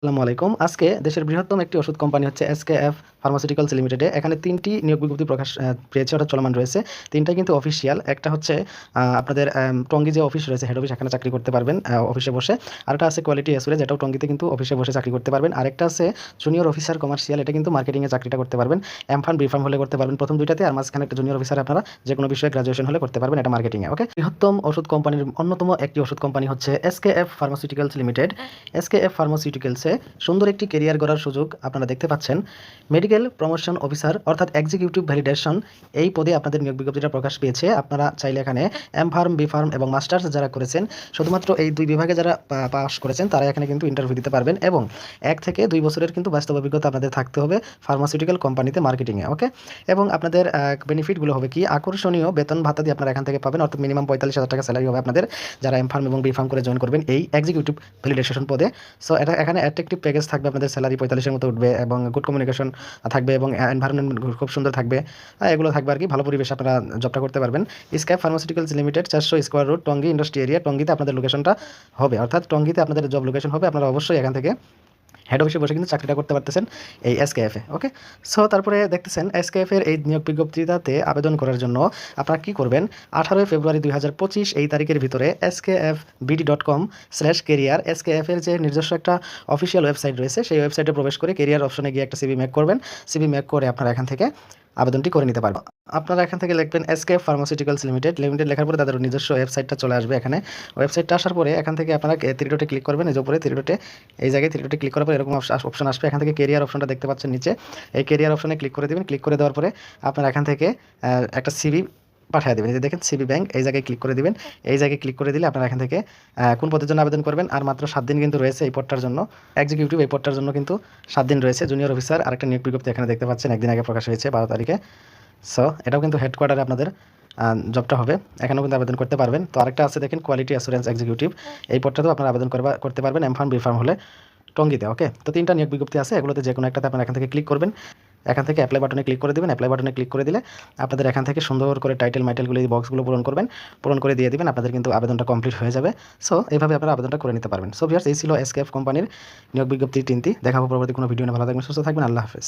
আসসালামু আলাইকুম। আজকে দেশের বৃহত্তম একটি ওষুধ কোম্পানি হচ্ছে এসকেএফ ফার্মাসিউটিক্যালস লিমিটেডে এখানে তিনটি নিয়োগ বিজ্ঞপ্তি প্রকাশ পেয়েছে অর্থাৎ চলমান রয়েছে। তিনটাই কিন্তু অফিসিয়াল একটা হচ্ছে আপনাদের টঙ্গি যে অফিস রয়েছে হেড অফিস এখানে চাকরি করতে পারবেন অফিসে বসে। আরেকটা আছে কোয়ালিটি এসুরে যেটাও টঙ্গিতে কিন্তু অফিসে বসে চাকরি করতে পারবেন। আরেকটা আছে জুনিয়র অফিসার কমার্শিয়াল এটা কিন্তু মার্কেটিংয়ে চাকরিটা করতে পারবেন। এম ফার্ম বি ফার্ম হলে করতে পারবেন। প্রথম দুইটাতে আর মাঝখানে একটা জুনিয়র অফিসার আপনারা যে কোনো বিষয়ে গ্রাজুয়েশন হলে করতে পারবেন এটা মার্কেটিংয়ে ওকে বৃহত্তম ওষুধ কোম্পানির অন্যতম একটি ওষুধ কোম্পানি হচ্ছে S K F pharmaceuticals limited S K F ফার্মাসিউটিক্যালসে সুন্দর একটি কেরিয়ার গড়ার সুযোগ আপনারা দেখতে পাচ্ছেন। মেডিকেল প্রমোশন অফিসার অর্থাৎ এক্সিকিউটিভ ভ্যালিডেশন এই পদে আপনাদের নিয়োগ বিজ্ঞপ্তিটা প্রকাশ পেয়েছে। আপনারা চাইলে এখানে এম ফার্ম বি ফার্ম এবং মাস্টার্স যারা করেছেন, শুধুমাত্র এই দুই বিভাগে যারা পাস করেছেন, তারা এখানে কিন্তু ইন্টারভিউ দিতে পারবেন এবং এক থেকে দুই বছরের কিন্তু বাস্তব অভিজ্ঞতা আপনাদের থাকতে হবে ফার্মাসিউটিক্যাল কোম্পানিতে মার্কেটিংয়ে ওকে এবং আপনাদের বেনিফিটগুলো হবে কি? আকর্ষণীয় বেতন ভাতা দিয়ে আপনারা এখান থেকে পাবেন, অর্থাৎ মিনিমাম পঁয়তাল্লিশ হাজার টাকা স্যালারি হবে আপনাদের। যারা এম ফার্ম এবং বি ফার্ম করে জয়েন করবেন এই এক্সিকিউটিভ ভ্যালিডেশন পদে। সো এটা এখানে অ্যাট্রাকটিভ প্যাকেজ থাকবে আপনাদের স্যালারি পঁয়তাল্লিশের মতো উঠবে এবং গুড কমিউনিকেশন থাকবে এবং এনভায়রনমেন্ট খুব সুন্দর থাকবে। আহ, এগুলো থাকবে আর কি ভালো পরিবেশ আপনারা জবটা করতে পারবেন। স্ক্যাপ ফার্মাসিউটিক্যালস লিমিটেড চারশো square road Tongi industry area টঙ্গিতে আপনাদের লোকেশনটা হবে। অর্থাৎ টঙ্গিতে আপনাদের জব লোকেশন হবে আপনারা অবশ্যই এখান থেকে হেড অফিসে বসে কিন্তু চাকরিটা করতে পারতেছেন এই এসকেএফে ওকে সো তারপরে দেখতেছেন এসকেএফের এই নিয়োগ বিজ্ঞপ্তিটাতে আবেদন করার জন্য আপনারা কী করবেন? আঠারোই ফেব্রুয়ারি দুই হাজার পঁচিশ এই তারিখের ভিতরে SKF BD dot com slash career এসকেএফের যে নিজস্ব একটা অফিসিয়াল ওয়েবসাইট রয়েছে, সেই ওয়েবসাইটে প্রবেশ করে কেরিয়ার অপশনে গিয়ে একটা সিবি মেক করবেন। সিবি মেক করে আপনারা এখান থেকে আবেদনটি করে নিতে পারবেন আপনারা এখান থেকে লিখবেন এসকে ফার্মাসিউটিক্যালস লিমিটেড। লিমিটেড লেখার পরে তাদের নিজস্ব ওয়েবসাইটটা চলে আসবে এখানে। ওয়েবসাইটটা আসার পরে এখান থেকে আপনারা থ্রিডোটে ক্লিক করবেন। এই উপরে থ্রিডোটে এই জায়গায় থ্রিডোটে ক্লিক করার পরে এরকম অপশন আসবে। এখান থেকে কেরিয়ার অপশনটা দেখতে পাচ্ছেন নিচে। এই কেরিয়ার অপশনে ক্লিক করে দেবেন। ক্লিক করে দেওয়ার পরে আপনারা এখান থেকে একটা সিভি পাঠিয়ে দেবেন। এই যে দেখেন সিবি ব্যাংক, এই জায়গায় ক্লিক করে দিবেন। এই জায়গায় ক্লিক করে দিলে আপনারা এখান থেকে কোন পদের জন্য আবেদন করবেন? আর মাত্র সাত দিন কিন্তু রয়েছে এই পদটার জন্য। এক্সিকিউটিভ এই পদটার জন্য কিন্তু সাত দিন রয়েছে। জুনিয়র অফিসার আরেকটা নিয়োগ বিজ্ঞপ্তি এখানে দেখতে পাচ্ছেন, একদিন আগে প্রকাশ হয়েছে, বারো তারিখে। সো এটাও কিন্তু হেডকোয়ার্টারে আপনাদের জবটা হবে। এখানেও কিন্তু আবেদন করতে পারবেন। তো আরেকটা আছে দেখেন কোয়ালিটি অ্যাসুরেন্স এক্সিকিউটিভ এই পদটাতেও আপনারা আবেদন করবা, করতে পারবেন। এম ফার্ম হলে টঙ্গিতে ওকে তো তিনটা নিয়োগ বিজ্ঞপ্তি আছে। এগুলোতে যে কোনো একটাতে আপনারা এখান থেকে ক্লিক করবেন। এখান থেকে অ্যাপ্লাই বাটনে ক্লিক করে দেবেন অ্যাপ্লাই বাটনে ক্লিক করে দিলে আপনাদের এখান থেকে সুন্দর করে টাইটেল মাইটেলগুলো এই বক্সগুলো পূরণ করবেন, পূরণ করে দিয়ে দেবেন, আপনাদের কিন্তু আবেদনটা কমপ্লিট হয়ে যাবে। সো এইভাবে আপনারা আবেদনটা করে নিতে পারবেন। সো ভিয়ার্স এই ছিল এসকেএফ কোম্পানির নিয়োগ বিজ্ঞপ্তি তিনটি। দেখাবো পরবর্তী কোনো ভিডিও নিয়ে। ভালো থাকবেন, সুস্থ থাকবেন, আল্লাহ হাফেজ।